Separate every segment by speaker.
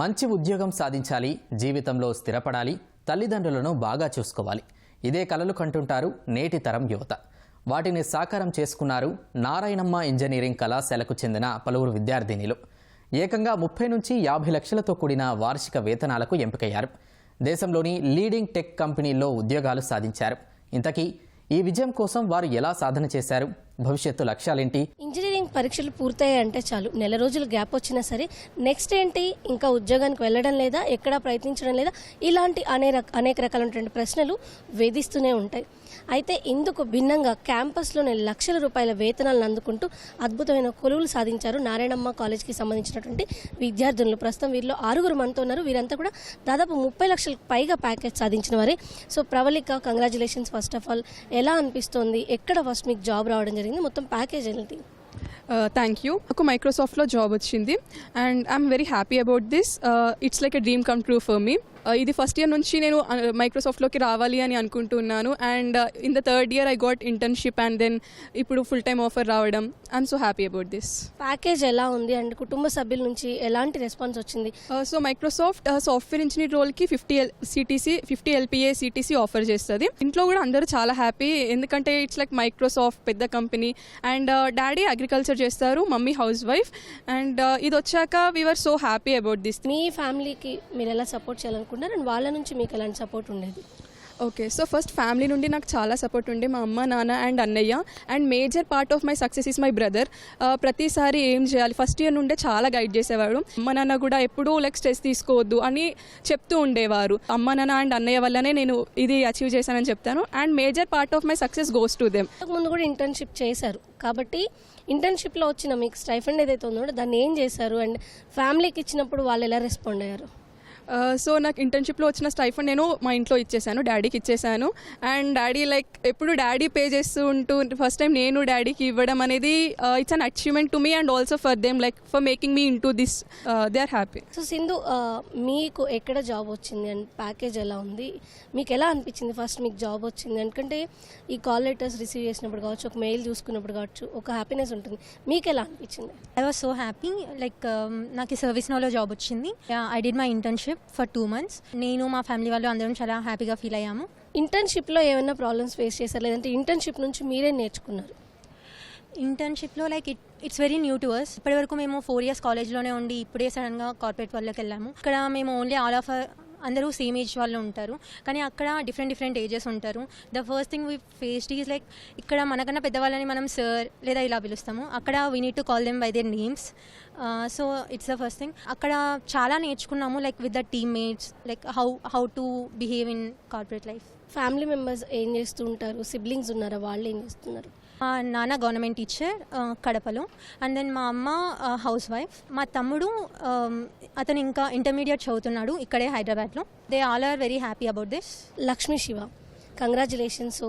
Speaker 1: మంచి ఉద్యోగం సాధించాలి జీవితంలో స్థిరపడాలి తల్లిదండ్రులను బాగా చూసుకోవాలి. ఇదే కలలు కంటుంటారు నేటి తరం యువత. వాటిని సాకారం చేసుకున్నారు నారాయణమ్మ ఇంజనీరింగ్ కళాశాలకు చెందిన పలువురు విద్యార్థినిలు. ఏకంగా ముప్పై నుంచి యాభై లక్షలతో కూడిన వార్షిక వేతనాలకు ఎంపికయ్యారు. దేశంలోని లీడింగ్ టెక్ కంపెనీల్లో ఉద్యోగాలు సాధించారు. ఇంతకీ ఈ విజయం కోసం వారు ఎలా సాధన చేశారు? భవిష్యత్తు లక్ష్యాలేంటి?
Speaker 2: ఇంజనీరింగ్ పరీక్షలు పూర్తయ్యాయంటే చాలు. నెల రోజులు గ్యాప్ వచ్చినా సరే నెక్స్ట్ ఏంటి? ఇంకా ఉద్యోగానికి వెళ్ళడం లేదా ఎక్కడా ప్రయత్నించడం లేదా ఇలాంటి అనేక అనేక రకాలైనటువంటి ప్రశ్నలు వేధిస్తూనే ఉంటాయి. అయితే ఇందుకు భిన్నంగా క్యాంపస్లోనే లక్షల రూపాయల వేతనాలను అందుకుంటూ అద్భుతమైన కొలువులు సాధించారు నారాయణమ్మ కాలేజ్కి సంబంధించినటువంటి విద్యార్థులు ప్రస్తుతం వీరిలో ఆరుగురు మనతో ఉన్నారు. వీరంతా కూడా దాదాపు ముప్పై లక్షలకు పైగా ప్యాకేజ్ సాధించిన వారే. So Pravalika congratulations first of all ఎలా అనిపిస్తోంది? ఎక్కడ ఫస్ట్ మీకు జాబ్ రావడం జరిగింది? మొత్తం ప్యాకేజ్ అనేది
Speaker 3: థ్యాంక్ యూ నాకు మైక్రోసాఫ్ట్లో జాబ్ వచ్చింది. And I'm very happy about this it's like a dream come true for me ఇది ఫస్ట్ ఇయర్ నుంచి నేను మైక్రోసాఫ్ట్లోకి రావాలి అని అనుకుంటున్నాను. And in the third year I got internship and then ఇప్పుడు ఫుల్ టైమ్ ఆఫర్ రావడం. I'm so happy about this
Speaker 2: package ఎలా ఉంది? అండ్ కుటుంబ సభ్యుల నుంచి ఎలాంటి రెస్పాన్స్ వచ్చింది?
Speaker 3: సో మైక్రోసాఫ్ట్ సాఫ్ట్వేర్ ఇంజనీర్ రోల్కి fifty L CTC fifty LPA CTC offer చేస్తుంది. ఇంట్లో కూడా అందరూ చాలా హ్యాపీ ఎందుకంటే ఇట్స్ లైక్ మైక్రోసాఫ్ట్ పెద్ద కంపెనీ అండ్ డాడీ అగ్రికల్చర్ చేస్తారు మమ్మీ హౌస్ వైఫ్ అండ్ ఇది వచ్చాక we are so happy about this
Speaker 2: మీ ఫ్యామిలీకి మీరు ఎలా సపోర్ట్ చేయాలనుకుంటున్నారు? అండ్ వాళ్ళ నుంచి మీకు ఎలాంటి సపోర్ట్ ఉండేది.
Speaker 3: ఓకే సో ఫస్ట్ ఫ్యామిలీ నుండి నాకు చాలా సపోర్ట్ ఉండే మా అమ్మ నాన్న అండ్ అన్నయ్య. And major part of my success is my brother ప్రతిసారి ఏం చేయాలి? ఫస్ట్ ఇయర్ నుండే చాలా గైడ్ చేసేవాడు. అమ్మ నాన్న కూడా ఎప్పుడూ లైక్ స్ట్రెస్ తీసుకోవద్దు అని చెప్తూ ఉండేవారు. అమ్మ నాన్న అండ్ అన్నయ్య వల్లనే నేను ఇది అచీవ్ చేశానని చెప్తాను. And major part of my success goes to them
Speaker 2: ముందు కూడా ఇంటర్న్షిప్ చేశారు. కాబట్టి ఇంటర్న్షిప్లో వచ్చిన మీకు స్టైఫండ్ ఏదైతే ఉందో దాన్ని ఏం చేశారు? అండ్ ఫ్యామిలీకి ఇచ్చినప్పుడు వాళ్ళు ఎలా రెస్పాండ్ అయ్యారు?
Speaker 3: సో నాకు ఇంటర్న్షిప్లో వచ్చిన స్టైఫండ్ నేను మా ఇంట్లో ఇచ్చేసాను డాడీకి ఇచ్చేసాను. అండ్ డాడీ లైక్ ఎప్పుడు డాడీ పే చేస్తూ ఉంటూ ఫస్ట్ టైం నేను డాడీకి ఇవ్వడం అనేది it's an achievement to me and also for them like for making me into this they are happy
Speaker 2: so Sindhu మీకు ఎక్కడ జాబ్ వచ్చింది అండ్ ప్యాకేజ్ ఎలా ఉంది? మీకు ఎలా అనిపించింది ఫస్ట్ మీకు జాబ్ వచ్చింది? ఎందుకంటే ఈ కాల్ లెటర్స్ రిసీవ్ చేసినప్పుడు కావచ్చు ఒక మెయిల్ చూసుకున్నప్పుడు కావచ్చు ఒక హ్యాపీనెస్ ఉంటుంది. మీకు ఎలా అనిపించింది?
Speaker 4: I was so happy like నాకు ఈ సర్వీస్ నోలో జాబ్ వచ్చింది. I did my internship for two months నేను మా ఫ్యామిలీ వాళ్ళు అందరం చాలా హ్యాపీగా ఫీల్ అయ్యాము.
Speaker 2: ఇంటర్న్షిప్లో ఏమైనా ప్రాబ్లమ్స్ ఫేస్ చేశారు? లేదంటే ఇంటర్న్షిప్ నుంచి మీరే నేర్చుకున్నారు?
Speaker 4: ఇంటర్న్షిప్లో like it it's very new to us ఇప్పటివరకు మేము ఫోర్ ఇయర్స్ కాలేజ్లోనే ఉండి ఇప్పుడే సడన్గా కార్పొరేట్ వాళ్ళకి వెళ్ళాము. ఇక్కడ మేము ఓన్లీ ఆల్ ఆఫ్ అందరూ సేమ్ ఏజ్ వాళ్ళు ఉంటారు. కానీ అక్కడ డిఫరెంట్ డిఫరెంట్ ఏజెస్ ఉంటారు. The first thing we faced is like ఇక్కడ మనకన్నా పెద్దవాళ్ళని మనం సార్ లేదా ఇలా పిలుస్తాము. అక్కడ we need to call them by their names so it's the first thing అక్కడ చాలా నేర్చుకున్నాము like with the teammates like how how to behave in corporate life
Speaker 2: family members ఏం చేస్తుంటారు సిబ్లింగ్స్ ఉన్నారా? వాళ్ళు ఏం చేస్తున్నారు?
Speaker 4: మా నాన్న గవర్నమెంట్ టీచర్ కడపలో. అండ్ దెన్ మా అమ్మ హౌస్ వైఫ్ మా తమ్ముడు అతను ఇంకా ఇంటర్మీడియట్ చదువుతున్నాడు ఇక్కడే హైదరాబాద్లో. They all are very happy about this
Speaker 2: Lakshmi Siva congratulations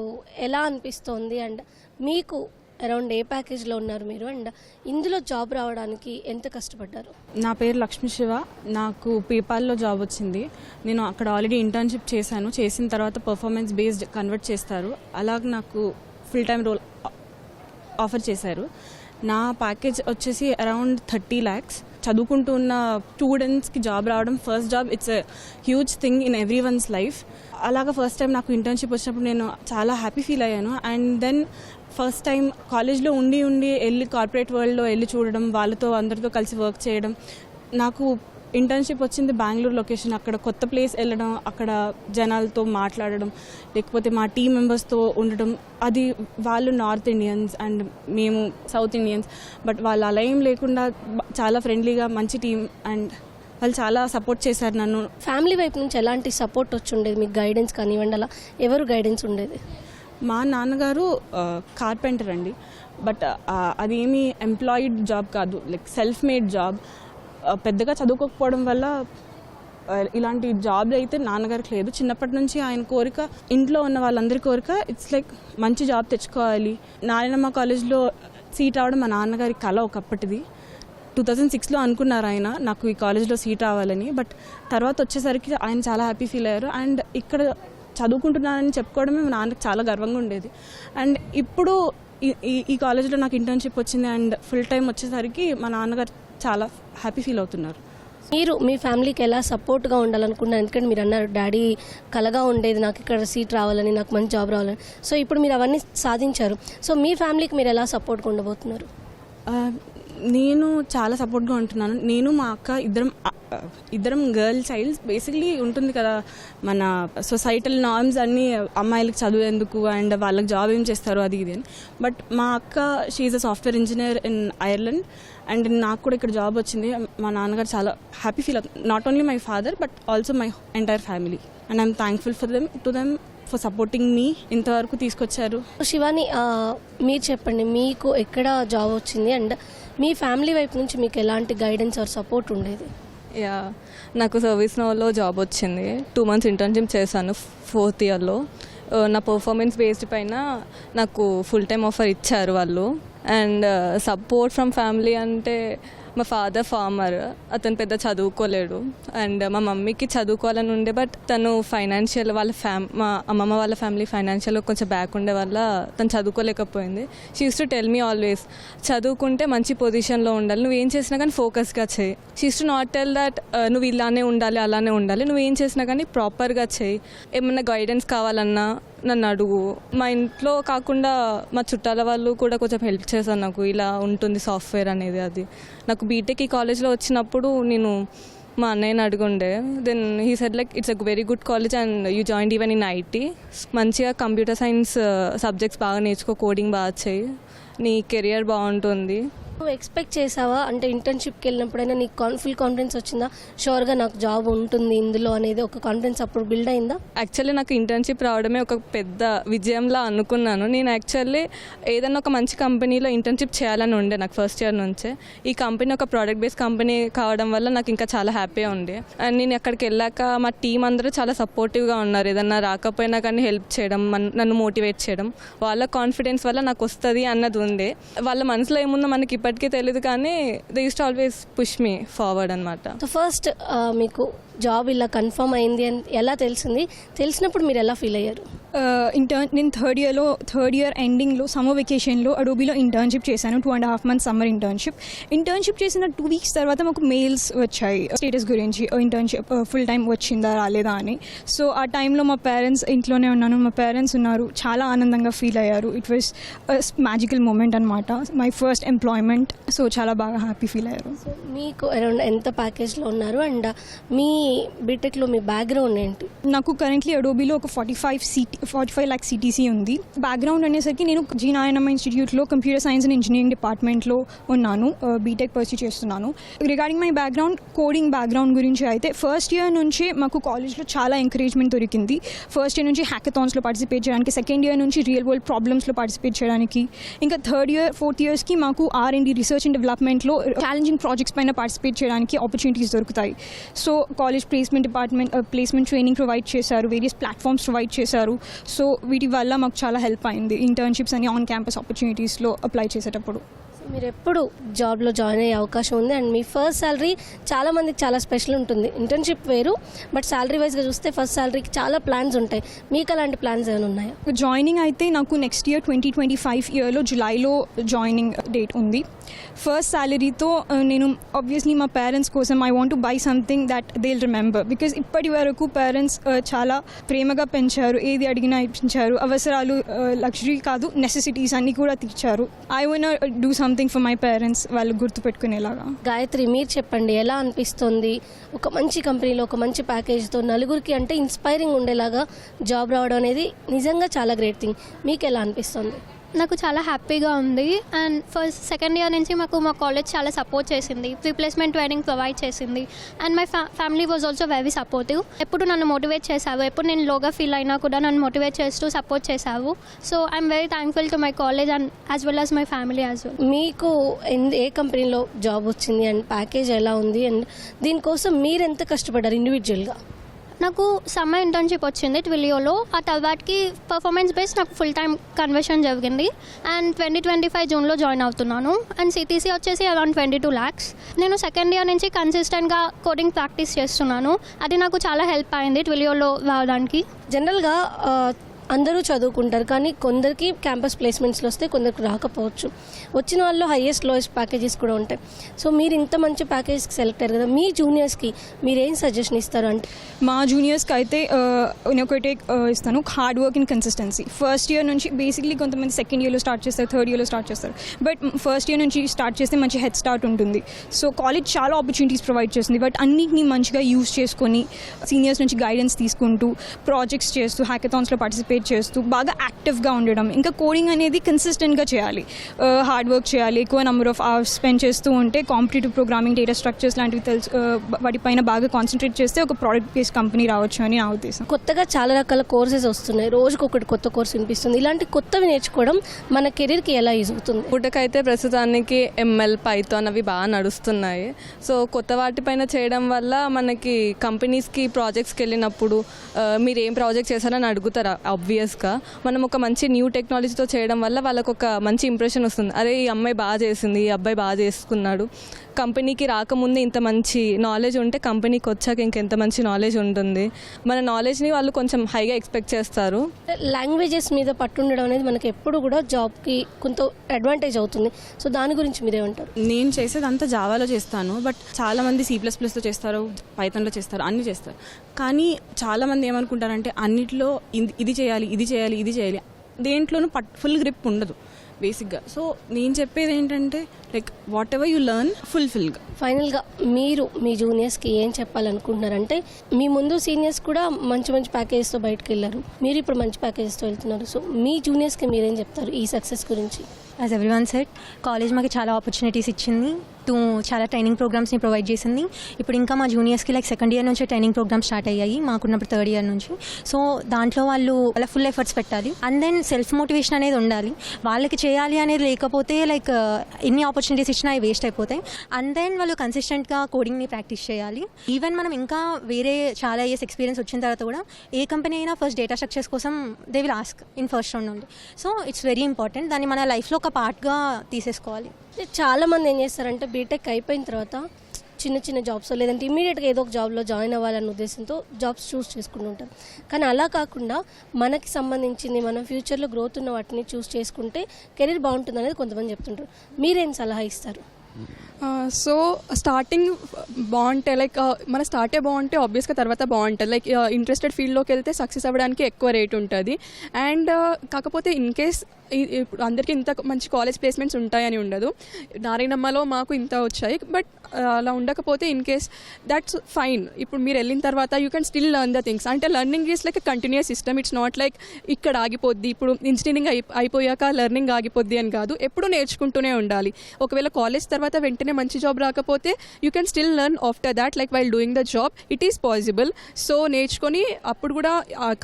Speaker 2: ఎలా అనిపిస్తోంది? అండ్ మీకు అరౌండ్ ఏ ప్యాకేజ్లో ఉన్నారు మీరు? అండ్ ఇందులో జాబ్ రావడానికి ఎంత కష్టపడ్డారు?
Speaker 5: నా పేరు లక్ష్మీ శివ. నాకు పేపాల్లో జాబ్ వచ్చింది. నేను అక్కడ ఆల్రెడీ ఇంటర్న్షిప్ చేశాను. చేసిన తర్వాత పర్ఫార్మెన్స్ బేస్డ్ కన్వర్ట్ చేస్తారు. అలాగ నాకు ఫుల్ టైం రోల్ ఆఫర్ చేశారు. నా ప్యాకేజ్ వచ్చేసి అరౌండ్ థర్టీ ల్యాక్స్. చదువుకుంటున్న స్టూడెంట్స్కి జాబ్ రావడం first job it's a huge thing in everyone's life. అలాగా ఫస్ట్ టైం నాకు ఇంటర్న్షిప్ వచ్చినప్పుడు నేను చాలా హ్యాపీ ఫీల్ అయ్యాను. అండ్ దెన్ ఫస్ట్ టైం కాలేజ్లో ఉండి ఉండి వెళ్ళి కార్పొరేట్ వరల్డ్లో వెళ్ళి చూడడం వాళ్ళతో అందరితో కలిసి వర్క్ చేయడం నాకు ఇంటర్న్షిప్ వచ్చింది బెంగళూరు లొకేషన్ అక్కడ కొత్త ప్లేస్ వెళ్ళడం అక్కడ జనాలతో మాట్లాడడం లేకపోతే మా టీం మెంబర్స్తో ఉండడం. అది వాళ్ళు నార్త్ ఇండియన్స్ అండ్ మేము సౌత్ ఇండియన్స్ బట్ వాళ్ళు అలా ఏం లేకుండా చాలా ఫ్రెండ్లీగా మంచి టీం అండ్ వాళ్ళు చాలా సపోర్ట్ చేశారు నన్ను.
Speaker 2: ఫ్యామిలీ వైపు నుంచి ఎలాంటి సపోర్ట్ వచ్చి ఉండేది? మీకు గైడెన్స్ కానివ్వండి అలా. ఎవరు గైడెన్స్ ఉండేది?
Speaker 5: మా నాన్నగారు కార్పెంటర్ అండి. బట్ అదేమి ఎంప్లాయిడ్ జాబ్ కాదు. లైక్ సెల్ఫ్ మేడ్ జాబ్ పెద్దగా చదువుకోకపోవడం వల్ల ఇలాంటి జాబ్ అయితే నాన్నగారికి లేదు. చిన్నప్పటి నుంచి ఆయన కోరిక ఇంట్లో ఉన్న వాళ్ళందరి కోరిక ఇట్స్ లైక్ మంచి జాబ్ తెచ్చుకోవాలి. నారాయణమ్మ కాలేజ్లో సీట్ అవడం మా నాన్నగారి కళ ఒకప్పటిది. టూ థౌజండ్ సిక్స్లో అనుకున్నారు ఆయన నాకు ఈ కాలేజ్లో సీట్ అవ్వాలని బట్ తర్వాత వచ్చేసరికి ఆయన చాలా హ్యాపీ ఫీల్ అయ్యారు. అండ్ ఇక్కడ చదువుకుంటున్నానని చెప్పుకోవడమే మా నాన్నకి చాలా గర్వంగా ఉండేది. అండ్ ఇప్పుడు ఈ ఈ కాలేజ్లో నాకు ఇంటర్న్షిప్ వచ్చింది. అండ్ ఫుల్ టైం వచ్చేసరికి మా నాన్నగారు చాలా హ్యాపీ ఫీల్ అవుతున్నారు.
Speaker 2: మీరు మీ ఫ్యామిలీకి ఎలా సపోర్ట్గా ఉండాలనుకున్నారు ఎందుకంటే మీరు అన్నారు డాడీ కలగా ఉండేది నాకు ఇక్కడ సీట్ రావాలని నాకు మంచి జాబ్ రావాలని. సో ఇప్పుడు మీరు అవన్నీ సాధించారు. సో మీ ఫ్యామిలీకి మీరు ఎలా సపోర్ట్గా ఉండబోతున్నారు
Speaker 5: ఆ, నేను చాలా సపోర్ట్గా ఉంటున్నాను. నేను మా అక్క ఇద్దరం ఇద్దరం గర్ల్ చైల్డ్స్ బేసిక్లీ ఉంటుంది కదా మన సొసైటల్ నార్మ్స్ అన్నీ అమ్మాయిలకు చదివేందుకు అండ్ వాళ్ళకి జాబ్ ఏం చేస్తారు అది ఇది అని. బట్ మా అక్క she a software engineer in Ireland and నాకు కూడా ఇక్కడ జాబ్ వచ్చింది. మా నాన్నగారు చాలా హ్యాపీ ఫీల్ అవుతుంది not only my father but also my entire family and I'm thankful for them to them for supporting me ఇంతవరకు తీసుకొచ్చారు.
Speaker 2: శివాని ఆ, మీరు చెప్పండి మీకు ఎక్కడ జాబ్ వచ్చింది? అండ్ మీ ఫ్యామిలీ వైపు నుంచి మీకు ఎలాంటి గైడెన్స్ ఆర్ సపోర్ట్ ఉండేది?
Speaker 6: యా నాకు సర్వీస్ నోలో జాబ్ వచ్చింది. టూ మంత్స్ ఇంటర్న్షిప్ చేశాను ఫోర్త్ ఇయర్లో నా పర్ఫార్మెన్స్ బేస్డ్ పైన నాకు ఫుల్ టైం ఆఫర్ ఇచ్చారు వాళ్ళు. అండ్ సపోర్ట్ ఫ్రమ్ ఫ్యామిలీ అంటే మా ఫాదర్ ఫార్మర్ అతను పెద్ద చదువుకోలేడు. అండ్ మా మమ్మీకి చదువుకోవాలని ఉండే బట్ తను ఫైనాన్షియల్ వాళ్ళ ఫ్యామ్ మా అమ్మమ్మ వాళ్ళ ఫ్యామిలీ ఫైనాన్షియల్ కొంచెం బ్యాక్ ఉండే వల్ల తను చదువుకోలేకపోయింది. She use to tell me always చదువుకుంటే మంచి పొజిషన్లో ఉండాలి. నువ్వు ఏం చేసినా కానీ ఫోకస్గా చేయి. She to not tell that నువ్వు ఇలానే ఉండాలి అలానే ఉండాలి. నువ్వు ఏం చేసినా కానీ ప్రాపర్గా చేయి. ఏమన్నా గైడెన్స్ కావాలన్నా నన్ను అడుగు. మా ఇంట్లో కాకుండా మా చుట్టాల వాళ్ళు కూడా కొంచెం హెల్ప్ చేశారు నాకు. ఇలా ఉంటుంది సాఫ్ట్వేర్ అనేది అది. నాకు బీటెక్ ఈ కాలేజ్లో వచ్చినప్పుడు నేను మా అన్నయ్యని అడుగుండే. Then he said like it's a very good college and you join even in IT మంచిగా కంప్యూటర్ సైన్స్ సబ్జెక్ట్స్ బాగా నేర్చుకో కోడింగ్ బాగా వచ్చాయి నీ కెరియర్ బాగుంటుంది.
Speaker 2: నువ్వు ఎక్స్పెక్ట్ చేసావా? అంటే ఇంటర్న్షిప్కి వెళ్ళినప్పుడైనా నీకు కాన్ ఫుల్ కాన్ఫిడెన్స్ వచ్చిందా? షూర్గా నాకు జాబ్ ఉంటుంది ఇందులో అనేది ఒక కాన్ఫిడెన్స్ అప్పుడు బిల్డ్ అయిందా?
Speaker 6: యాక్చువల్లీ నాకు ఇంటర్న్షిప్ రావడమే ఒక పెద్ద విజయంలా అనుకున్నాను. నేను యాక్చువల్లీ ఏదైనా ఒక మంచి కంపెనీలో ఇంటర్న్షిప్ చేయాలని ఉండే నాకు ఫస్ట్ ఇయర్ నుంచే. ఈ కంపెనీ ఒక ప్రోడక్ట్ బేస్డ్ కంపెనీ కావడం వల్ల నాకు ఇంకా చాలా హ్యాపీగా ఉండే. అండ్ నేను అక్కడికి వెళ్ళాక మా టీం అందరూ చాలా సపోర్టివ్గా ఉన్నారు. ఏదన్నా రాకపోయినా కానీ హెల్ప్ చేయడం నన్ను మోటివేట్ చేయడం వాళ్ళ కాన్ఫిడెన్స్ వల్ల నాకు వస్తుంది అన్నది ఉండే. వాళ్ళ మనసులో ఏముందో మనకి ఇప్పటికీ తెలియదు కానీ they use always push me forward అనమాట
Speaker 2: సో ఫస్ట్ మీకు జాబ్ ఇలా కన్ఫర్మ్ అయింది అని ఎలా తెలిసింది? తెలిసినప్పుడు మీరు ఎలా ఫీల్ అయ్యారు?
Speaker 7: ఇంటర్న్ నేను థర్డ్ ఇయర్లో థర్డ్ ఇయర్ ఎండింగ్లో సమ్మర్ వెకేషన్లో అడోబీలో ఇంటర్న్షిప్ చేశాను two and half months summer internship internship చేసిన టూ వీక్స్ తర్వాత మాకు మెయిల్స్ వచ్చాయి. స్టేటస్ గురించి ఇంటర్న్షిప్ ఫుల్ టైం వచ్చిందా రాలేదా? అని. సో ఆ టైంలో మా పేరెంట్స్ ఇంట్లోనే ఉన్నాను. మా పేరెంట్స్ ఉన్నారు. చాలా ఆనందంగా ఫీల్ అయ్యారు. ఇట్ వాస్ మ్యాజికల్ మూమెంట్ అనమాట మై ఫస్ట్ ఎంప్లాయ్మెంట్ సో చాలా బాగా హ్యాపీ ఫీల్ అయ్యారు.
Speaker 2: సో మీకు అరౌండ్ ఎంత ప్యాకేజ్లో ఉన్నారు? అండ్ మీ బీటెక్లో మీ బ్యాక్గ్రౌండ్ ఏంటి?
Speaker 7: నాకు కరెంట్లీ అడోబీలో ఒక forty five CTC forty five lakh CTC ఉంది. బ్యాక్గ్రౌండ్ అనేసరికి నేను జీ నాయనమ్మ ఇన్స్టిట్యూట్లో కంప్యూటర్ సైన్స్ అండ్ ఇంజనీరింగ్ డిపార్ట్మెంట్లో ఉన్నాను బీటెక్ పర్సీ చేస్తున్నాను. Regarding my background coding background గురించి అయితే ఫస్ట్ ఇయర్ నుంచే మాకు కాలేజ్లో చాలా ఎంకరేజ్మెంట్ దొరికింది. ఫస్ట్ ఇయర్ నుంచి హ్యాకథాన్స్లో పార్టిసిపేట్ చేయడానికి సెకండ్ ఇయర్ నుంచి రియల్ వరల్డ్ ప్రాబ్లమ్స్లో పార్టిసిపేట్ చేయడానికి. ఇంకా థర్డ్ ఇయర్ ఫోర్త్ ఇయర్స్కి మాకు ఆర్ అండ్ రీసెర్చ్ అండ్ డెవలప్మెంట్లో ఛాలెంజింగ్ ప్రాజెక్ట్స్ పైన పార్టిసిపేట్ చేయడానికి ఆపర్చునిటీస్ దొరుకుతాయి. So college placement department placement training provide చేశారు వేరియస్ ప్లాట్ఫామ్స్ ప్రొవైడ్ చేశారు. సో వీటి వల్ల మాకు చాలా హెల్ప్ అయింది. ఇంటర్న్షిప్స్ అని ఆన్ క్యాంపస్ ఆపర్చునిటీస్లో అప్లై చేసేటప్పుడు.
Speaker 2: మీరు ఎప్పుడు జాబ్లో జాయిన్ అయ్యే అవకాశం ఉంది. అండ్ మీ ఫస్ట్ శాలరీ చాలా మందికి చాలా స్పెషల్ ఉంటుంది. ఇంటర్న్షిప్ వేరు బట్ శాలరీ వైజ్గా చూస్తే ఫస్ట్ శాలరీకి చాలా ప్లాన్స్ ఉంటాయి. మీకు అలాంటి ప్లాన్స్ ఏమైనా ఉన్నాయా?
Speaker 7: జాయినింగ్ అయితే నాకు next year twenty twenty five ఇయర్లో జులైలో జాయినింగ్ డేట్ ఉంది. ఫస్ట్ శాలరీతో నేను ఆబ్వియస్లీ మా పేరెంట్స్ కోసం I want to buy something that they remember because ఇప్పటి వరకు పేరెంట్స్ చాలా ప్రేమగా పెంచారు. ఏది అడిగినా ఇప్పించారు. అవసరాలు లగ్జరీ కాదు నెసెసిటీస్ అన్నీ కూడా తీర్చారు. I want do something for my parents వాళ్ళు గుర్తుపెట్టుకునేలాగా.
Speaker 2: గాయత్రి మీరు చెప్పండి ఎలా అనిపిస్తుంది? ఒక మంచి కంపెనీలో ఒక మంచి ప్యాకేజ్తో నలుగురికి అంటే ఇన్స్పైరింగ్ ఉండేలాగా జాబ్ రావడం అనేది నిజంగా చాలా గ్రేట్ థింగ్. మీకు ఎలా అనిపిస్తుంది?
Speaker 8: నాకు చాలా హ్యాపీగా ఉంది. అండ్ ఫస్ట్ సెకండ్ ఇయర్ నుంచి మాకు మా కాలేజ్ చాలా సపోర్ట్ చేసింది. రీప్లేస్మెంట్ ట్రైనింగ్ ప్రొవైడ్ చేసింది. అండ్ మై ఫ్యా family was also very supportive ఎప్పుడు నన్ను మోటివేట్ చేశావు? ఎప్పుడు నేను లోగా ఫీల్ అయినా కూడా నన్ను మోటివేట్ చేస్తూ సపోర్ట్ చేశావు? So I'm very thankful to my college and as well as my family as well
Speaker 2: మీకు ఏ కంపెనీలో జాబ్ వచ్చింది? అండ్ ప్యాకేజ్ ఎలా ఉంది? అండ్ దీనికోసం మీరు ఎంత కష్టపడ్డారు ఇండివిజువల్గా
Speaker 8: నాకు సమ్మర్ ఇంటర్న్షిప్ వచ్చింది ట్విలియోలో ఆ తర్వాతకి పర్ఫార్మెన్స్ బేస్ నాకు ఫుల్ టైం కన్వర్షన్ జరిగింది. అండ్ ట్వంటీ ట్వంటీ ఫైవ్ జూన్లో జాయిన్ అవుతున్నాను. అండ్ సిటీసీ వచ్చేసి అరౌండ్ ట్వంటీ టూ ల్యాక్స్ నేను సెకండ్ ఇయర్ నుంచి కన్సిస్టెంట్గా కోడింగ్ ప్రాక్టీస్ చేస్తున్నాను. అది నాకు చాలా హెల్ప్ అయింది ట్విలియోలో రావడానికి.
Speaker 2: జనరల్గా అందరూ చదువుకుంటారు కానీ కొందరికి క్యాంపస్ ప్లేస్మెంట్స్లో వస్తే కొందరికి రాకపోవచ్చు. వచ్చిన వాళ్ళు హైయెస్ట్ లోయెస్ట్ ప్యాకేజెస్ కూడా ఉంటాయి. సో మీరు ఇంత మంచి ప్యాకేజ్కి సెలెక్ట్ అయ్యారు కదా మీ జూనియర్స్కి మీరు ఏం సజెషన్ ఇస్తారు అంటే?
Speaker 7: మా జూనియర్స్కి అయితే నేను ఇస్తాను hard work in consistency first year నుంచి బేసిక్లీ కొంతమంది సెకండ్ ఇయర్లో స్టార్ట్ చేస్తారు థర్డ్ ఇయర్లో స్టార్ట్ చేస్తారు. బట్ ఫస్ట్ ఇయర్ నుంచి స్టార్ట్ చేస్తే మంచి హెడ్ స్టార్ట్ ఉంటుంది. సో కాలేజ్ చాలా ఆపర్చునిటీస్ ప్రొవైడ్ చేస్తుంది. బట్ అన్నిటిని మంచిగా యూస్ చేసుకొని సీనియర్స్ నుంచి గైడెన్స్ తీసుకుంటూ ప్రాజెక్ట్స్ చేస్తూ హ్యాకథాన్స్లో పార్టిసిపేట్ చేస్తూ బాగా యాక్టివ్గా ఉండడం. ఇంకా కోడింగ్ అనేది కన్సిస్టెంట్గా చేయాలి. హార్డ్ వర్క్ చేయాలి. ఎక్కువ నెంబర్ ఆఫ్ అవర్స్ స్పెండ్ చేస్తూ ఉంటే కాంపిటేటివ్ ప్రోగ్రామింగ్ డేటా స్ట్రక్చర్స్ లాంటివి తెలుసు వాటిపైన బాగా కాన్సన్ట్రేట్ చేస్తే ఒక ప్రోడక్ట్ బేస్డ్ కంపెనీ రావచ్చు అని నా ఉద్దేశం.
Speaker 2: కొత్తగా చాలా రకాల కోర్సెస్ వస్తున్నాయి. రోజుకు ఒకటి కొత్త కోర్స్ వినిపిస్తుంది. ఇలాంటి కొత్తవి నేర్చుకోవడం మన కెరీర్కి ఎలా యూజ్ అవుతుంది
Speaker 6: ఇప్పటికైతే ప్రస్తుతానికి ఎంఎల్ పైథాన్ అవి బాగా నడుస్తున్నాయి. సో కొత్త వాటిపైన చేయడం వల్ల మనకి కంపెనీస్కి ప్రాజెక్ట్స్కి వెళ్ళినప్పుడు మీరు ఏం ప్రాజెక్ట్ చేశారని అడుగుతారు? ఆబ్వియస్గా మనం ఒక మంచి న్యూ టెక్నాలజీతో చేయడం వల్ల వాళ్ళకు ఒక మంచి ఇంప్రెషన్ వస్తుంది. అరే ఈ అమ్మాయి బాగా చేసింది ఈ అబ్బాయి బాగా చేసుకున్నాడు. కంపెనీకి రాకముందే ఇంత మంచి నాలెడ్జ్ ఉంటే కంపెనీకి వచ్చాక ఇంకెంత మంచి నాలెడ్జ్ ఉంటుంది. మన నాలెడ్జ్ని వాళ్ళు కొంచెం హైగా ఎక్స్పెక్ట్ చేస్తారు.
Speaker 2: లాంగ్వేజెస్ మీద పట్టుండడం అనేది మనకి ఎప్పుడు కూడా జాబ్కి కొంత అడ్వాంటేజ్ అవుతుంది. సో దాని గురించి మీరేమంటారు?
Speaker 5: నేను చేసేది అంతా జావాలో చేస్తాను. బట్ చాలా మంది సి ప్లస్ ప్లస్లో చేస్తారు పైథాన్లో చేస్తారు అన్ని చేస్తారు. కానీ చాలా మంది ఏమనుకుంటారంటే అన్నిట్లో ఇది- ఇది చేయాలి ఇది చేయాలి ఇది చేయాలి. దేంట్లోనూ పట్ ఫుల్ గ్రిప్ ఉండదు బేసిక్గా సో నేను చెప్పేది ఏంటంటే like whatever you learn ఫుల్ఫిల్గా
Speaker 2: ఫైనల్గా మీరు మీ జూనియర్స్కి ఏం చెప్పాలనుకుంటున్నారంటే మీ ముందు సీనియర్స్ కూడా మంచి మంచి ప్యాకేజెస్తో బయటకు వెళ్ళారు. మీరు ఇప్పుడు మంచి ప్యాకేజెస్తో వెళ్తున్నారు. సో మీ జూనియర్స్కి మీరేం చెప్తారు ఈ సక్సెస్ గురించి?
Speaker 4: As everyone set college మాకు చాలా ఆపర్చునిటీస్ ఇచ్చింది. టూ చాలా ట్రైనింగ్ ప్రోగ్రామ్స్ని ప్రొవైడ్ చేసింది. ఇప్పుడు ఇంకా మా జూనియర్స్కి లైక్ సెకండ్ ఇయర్ నుంచి ట్రైనింగ్ ప్రోగ్రామ్స్ స్టార్ట్ అయ్యాయి. మాకున్నప్పుడు థర్డ్ ఇయర్ నుంచి. సో దాంట్లో వాళ్ళు వాళ్ళ ఫుల్ ఎఫర్ట్స్ పెట్టాలి. అండ్ దెన్ సెల్ఫ్ మోటివేషన్ అనేది ఉండాలి. వాళ్ళకి చేయాలి అనేది లేకపోతే లైక్ ఎన్ని ఆపర్చునిటీస్ ఇచ్చినా అవి వేస్ట్ అయిపోతాయి. అండ్ దెన్ వాళ్ళు కన్సిస్టెంట్గా కోడింగ్ని ప్రాక్టీస్ చేయాలి. ఈవెన్ మనం ఇంకా వేరే చాలా ఇయర్స్ ఎక్స్పీరియన్స్ వచ్చిన తర్వాత కూడా ఏ కంపెనీ అయినా ఫస్ట్ డేటా స్ట్రక్చర్స్ కోసం they will ask in first round నుండి సో ఇట్స్ వెరీ ఇంపార్టెంట్ దాన్ని మన లైఫ్లో ఒక పార్ట్గా తీసేసుకోవాలి.
Speaker 2: చాలా మంది ఏం చేస్తారంటే బీటెక్ అయిపోయిన తర్వాత చిన్న చిన్న జాబ్స్ లేదంటే ఇమీడియట్గా ఏదో ఒక జాబ్లో జాయిన్ అవ్వాలన్న ఉద్దేశంతో జాబ్స్ చూస్ చేసుకుంటూ ఉంటారు. కానీ అలా కాకుండా మనకి సంబంధించింది మన ఫ్యూచర్లో గ్రోత్ ఉన్న వాటిని చూస్ చేసుకుంటే కెరీర్ బాగుంటుంది అనేది కొంతమంది చెప్తుంటారు. మీరేం సలహా ఇస్తారు?
Speaker 3: సో స్టార్టింగ్ uh, బాగుంటే లైక్ uh, మన స్టార్టే బాగుంటే ఆబ్వియస్గా తర్వాత బాగుంటుంది. లైక్ ఇంట్రెస్టెడ్ ఫీల్డ్లోకి వెళ్తే సక్సెస్ అవ్వడానికి ఎక్కువ రేట్ ఉంటుంది. అండ్ కాకపోతే ఇన్ కేస్ ఇప్పుడు అందరికీ ఇంత మంచి కాలేజ్ ప్లేస్మెంట్స్ ఉంటాయని ఉండదు. నారాయణమ్మలో మాకు ఇంత వచ్చాయి. బట్ అలా ఉండకపోతే ఇన్ కేస్ దట్స్ ఫైన్ ఇప్పుడు మీరు వెళ్ళిన తర్వాత you can still learn the things అంటే learning is like continuous system it's not like ఇక్కడ ఆగిపోద్ది. ఇప్పుడు ఇంజనీరింగ్ అయి అయిపోయాక లెర్నింగ్ ఆగిపోద్ది అని కాదు. ఎప్పుడూ నేర్చుకుంటూనే ఉండాలి. ఒకవేళ కాలేజ్ తర్వాత వెంటనే మంచి జాబ్ రాకపోతే you can still learn after that like while doing the job it is possible so నేర్చుకొని అప్పుడు కూడా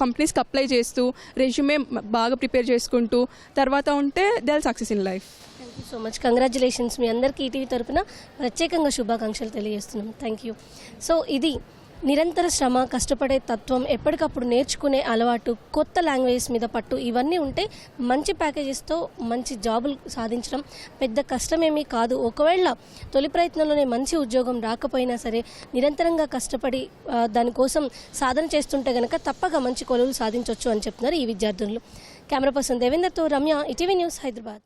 Speaker 3: కంపెనీస్కి అప్లై చేస్తూ రెజ్యూమే బాగా ప్రిపేర్ చేసుకుంటూ తర్వాత ఉంటే they success in life
Speaker 2: thank you so much congratulations మీ అందరికీ ఈటీవీ తరపున ప్రత్యేకంగా శుభాకాంక్షలు తెలియజేస్తున్నాం. థ్యాంక్ యూ సో ఇది నిరంతర శ్రమ కష్టపడే తత్వం ఎప్పటికప్పుడు నేర్చుకునే అలవాటు కొత్త లాంగ్వేజెస్ మీద పట్టు ఇవన్నీ ఉంటే మంచి ప్యాకేజెస్తో మంచి జాబులు సాధించడం పెద్ద కష్టమేమీ కాదు. ఒకవేళ తొలి ప్రయత్నంలోనే మంచి ఉద్యోగం రాకపోయినా సరే నిరంతరంగా కష్టపడి దానికోసం సాధన చేస్తుంటే గనక తప్పక మంచి కొలువులు సాధించవచ్చు అని చెప్తున్నారు ఈ విద్యార్థులు. కెమెరా పర్సన్ దేవేందర్తో రమ్య ఇటీవీ న్యూస్ హైదరాబాద్.